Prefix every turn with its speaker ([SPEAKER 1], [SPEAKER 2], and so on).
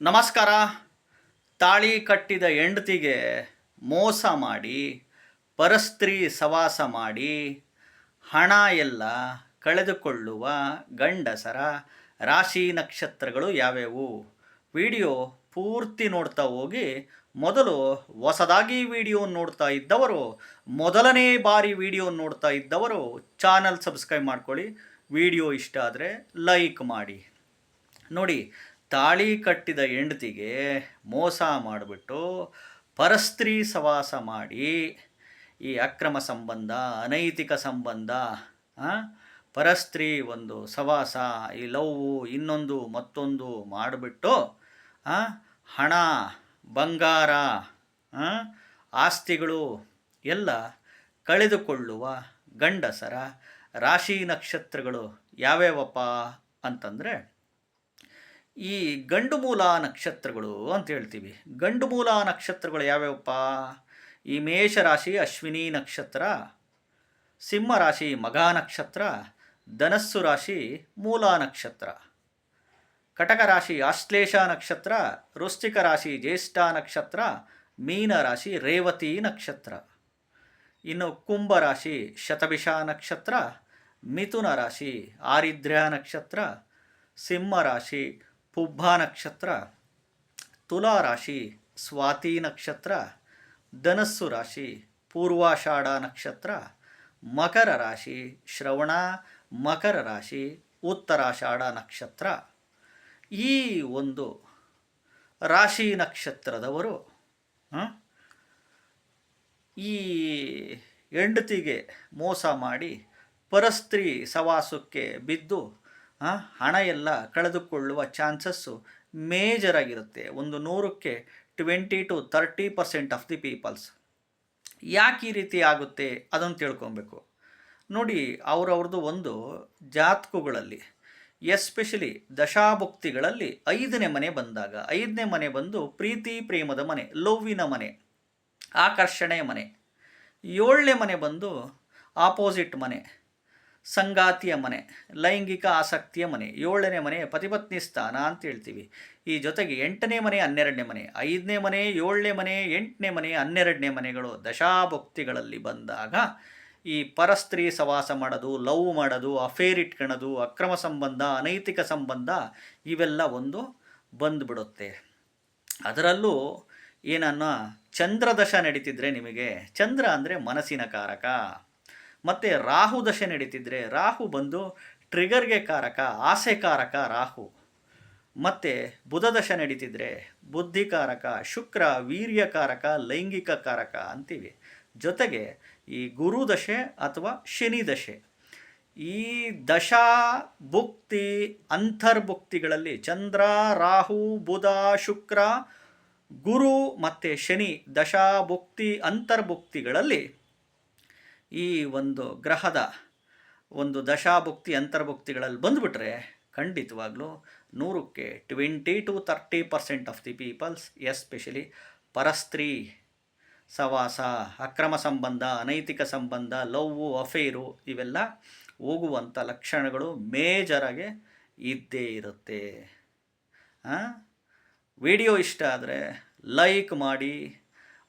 [SPEAKER 1] ನಮಸ್ಕಾರ. ತಾಳಿ ಕಟ್ಟಿದ ಹೆಂಡತಿಗೆ ಮೋಸ ಮಾಡಿ, ಪರಸ್ತ್ರೀ ಸವಾಸ ಮಾಡಿ, ಹಣ ಎಲ್ಲ ಕಳೆದುಕೊಳ್ಳುವ ಗಂಡಸರ ರಾಶಿ ನಕ್ಷತ್ರಗಳು ಯಾವ್ಯಾವು? ವಿಡಿಯೋ ಪೂರ್ತಿ ನೋಡ್ತಾ ಹೋಗಿ, ಮೊದಲು ಹೊಸದಾಗಿ ವಿಡಿಯೋ ನೋಡ್ತಾ ಇದ್ದವರು, ಮೊದಲನೇ ಬಾರಿ ವಿಡಿಯೋ ನೋಡ್ತಾ ಇದ್ದವರು ಚಾನಲ್ ಸಬ್ಸ್ಕ್ರೈಬ್ ಮಾಡ್ಕೊಳ್ಳಿ. ವಿಡಿಯೋ ಇಷ್ಟ ಆದರೆ ಲೈಕ್ ಮಾಡಿ. ನೋಡಿ ತಾಳಿ ಕಟ್ಟಿದ ಹೆಂಡತಿಗೆ ಮೋಸ ಮಾಡಿಬಿಟ್ಟು ಪರಸ್ತ್ರೀ ಸವಾಸ ಮಾಡಿ ಈ ಅಕ್ರಮ ಸಂಬಂಧ, ಅನೈತಿಕ ಸಂಬಂಧ ಪರಸ್ತ್ರೀ ಒಂದು ಸವಾಸ, ಈ ಲವ್ ಇನ್ನೊಂದು ಮತ್ತೊಂದು ಮಾಡಿಬಿಟ್ಟು ಹಣ, ಬಂಗಾರ ಆಸ್ತಿಗಳು ಎಲ್ಲ ಕಳೆದುಕೊಳ್ಳುವ ಗಂಡಸರ ರಾಶಿ ನಕ್ಷತ್ರಗಳು ಯಾವ್ಯಾವಪ್ಪ ಅಂತಂದರೆ ಈ ಗಂಡು ಮೂಲ ನಕ್ಷತ್ರಗಳು ಅಂತ ಹೇಳ್ತೀವಿ. ಗಂಡು ಮೂಲ ನಕ್ಷತ್ರಗಳು ಯಾವ್ಯಾವಪ್ಪ? ಈ ಮೇಷರಾಶಿ, ಅಶ್ವಿನಿ ನಕ್ಷತ್ರ, ಸಿಂಹ ರಾಶಿ ಮಗ ನಕ್ಷತ್ರ, ಧನಸ್ಸು ರಾಶಿ, ಮೂಲ ನಕ್ಷತ್ರ. ಕಟಕ ರಾಶಿ ಆಶ್ಲೇಷ ನಕ್ಷತ್ರ, ವೃಶ್ಚಿಕ ರಾಶಿ, ಜ್ಯೇಷ್ಠ ನಕ್ಷತ್ರ, ಮೀನ ರಾಶಿ, ರೇವತಿ ನಕ್ಷತ್ರ. ಇನ್ನು ಕುಂಭ ರಾಶಿ, ಶತಭಿಷ ನಕ್ಷತ್ರ, ಮಿಥುನ ರಾಶಿ, ಆರಿದ್ರ್ಯ ನಕ್ಷತ್ರ, ಸಿಂಹ ರಾಶಿ ಪುಬ್ಬ ನಕ್ಷತ್ರ, ತುಲಾ ರಾಶಿ, ಸ್ವಾತಿ ನಕ್ಷತ್ರ, ಧನಸ್ಸು ರಾಶಿ, ಪೂರ್ವಾಷಾಢ ನಕ್ಷತ್ರ, ಮಕರ ರಾಶಿ, ಶ್ರವಣ, ಮಕರ ರಾಶಿ, ಉತ್ತರಾಷಾಢ ನಕ್ಷತ್ರ. ಈ ಒಂದು ರಾಶಿ ನಕ್ಷತ್ರದವರು ಈ ಹೆಂಡತಿಗೆ ಮೋಸ ಮಾಡಿ ಪರಸ್ತ್ರೀ ಸವಾಸಕ್ಕೆ ಬಿದ್ದು ಹಣ ಎಲ್ಲ ಕಳೆದುಕೊಳ್ಳುವ ಚಾನ್ಸಸ್ಸು ಮೇಜರ್ ಆಗಿರುತ್ತೆ ಒಂದು ನೂರಕ್ಕೆ twenty two thirty percent of the peoples. ಯಾಕೆ ಈ ರೀತಿ ಆಗುತ್ತೆ ಅದನ್ನು ತಿಳ್ಕೊಬೇಕು. ನೋಡಿ, ಅವ್ರವ್ರದ್ದು ಒಂದು ಜಾತಕಗಳಲ್ಲಿ, ಎಸ್ಪೆಷಲಿ ದಶಾಭುಕ್ತಿಗಳಲ್ಲಿ ಐದನೇ ಮನೆ ಬಂದಾಗ, ಐದನೇ ಮನೆ ಬಂದು ಪ್ರೀತಿ, ಪ್ರೇಮದ ಮನೆ, ಲವ್ವಿನ ಮನೆ, ಆಕರ್ಷಣೆಯ ಮನೆ, ಏಳನೇ ಮನೆ ಬಂದು ಆಪೋಸಿಟ್ ಮನೆ ಸಂಗಾತಿಯ ಮನೆ, ಲೈಂಗಿಕ ಆಸಕ್ತಿಯ ಮನೆ, ಏಳನೇ ಮನೆ ಪತಿಪತ್ನಿ ಸ್ಥಾನ ಅಂತ ಹೇಳ್ತೀವಿ. ಈ ಜೊತೆಗೆ ಎಂಟನೇ ಮನೆ, ಹನ್ನೆರಡನೇ ಮನೆ, ಐದನೇ ಮನೆ, ಏಳನೇ ಮನೆ, ಎಂಟನೇ ಮನೆ, ಹನ್ನೆರಡನೇ ಮನೆಗಳು ದಶಾಭಕ್ತಿಗಳಲ್ಲಿ ಬಂದಾಗ ಈ ಪರಸ್ತ್ರೀ ಸವಾಸ ಮಾಡೋದು, ಲವ್ ಮಾಡೋದು, ಅಫೇರ್ ಇಟ್ಕೊಳ್ಳೋದು ಅಕ್ರಮ ಸಂಬಂಧ, ಅನೈತಿಕ ಸಂಬಂಧ ಇವೆಲ್ಲ ಒಂದು ಬಂದುಬಿಡುತ್ತೆ. ಅದರಲ್ಲೂ ಏನನ್ನ ಚಂದ್ರದಶ ನಡೀತಿದ್ರೆ ನಿಮಗೆ, ಚಂದ್ರ ಅಂದರೆ ಮನಸ್ಸಿನ ಕಾರಕ. ಮತ್ತು ರಾಹು ದಶೆ ನಡೀತಿದ್ರೆ ರಾಹು ಬಂದು ಟ್ರಿಗರ್ಗೆ ಕಾರಕ ಆಸೆ ಕಾರಕ ರಾಹು. ಮತ್ತು ಬುಧ ದಶ ನಡೀತಿದ್ರೆ ಬುದ್ಧಿಕಾರಕ ಶುಕ್ರ ವೀರ್ಯಕಾರಕ ಲೈಂಗಿಕ ಕಾರಕ ಅಂತೀವಿ. ಜೊತೆಗೆ ಈ ಗುರು ದಶೆ ಅಥವಾ ಶನಿ ದಶೆ. ಈ ದಶಾ ಭುಕ್ತಿ ಅಂತರ್ಭುಕ್ತಿಗಳಲ್ಲಿ ಚಂದ್ರ, ರಾಹು, ಬುಧ, ಶುಕ್ರ, ಗುರು ಮತ್ತು ಶನಿ ದಶಾ ಭುಕ್ತಿ ಅಂತರ್ಭುಕ್ತಿಗಳಲ್ಲಿ ಈ ಒಂದು ಗ್ರಹದ ಒಂದು ದಶಾಭುಕ್ತಿ ಅಂತರ್ಭುಕ್ತಿಗಳಲ್ಲಿ ಬಂದುಬಿಟ್ರೆ ಖಂಡಿತವಾಗ್ಲೂ ನೂರಕ್ಕೆ twenty two thirty percent of the peoples especially ಪರಸ್ತ್ರೀ ಸವಾಸ, ಅಕ್ರಮ ಸಂಬಂಧ, ಅನೈತಿಕ ಸಂಬಂಧ, ಲವ್ವು, ಅಫೇರು ಇವೆಲ್ಲ ಹೋಗುವಂಥ ಲಕ್ಷಣಗಳು ಮೇಜರಾಗಿ ಇದ್ದೇ ಇರುತ್ತೆ. ವಿಡಿಯೋ ಇಷ್ಟ ಆದರೆ ಲೈಕ್ ಮಾಡಿ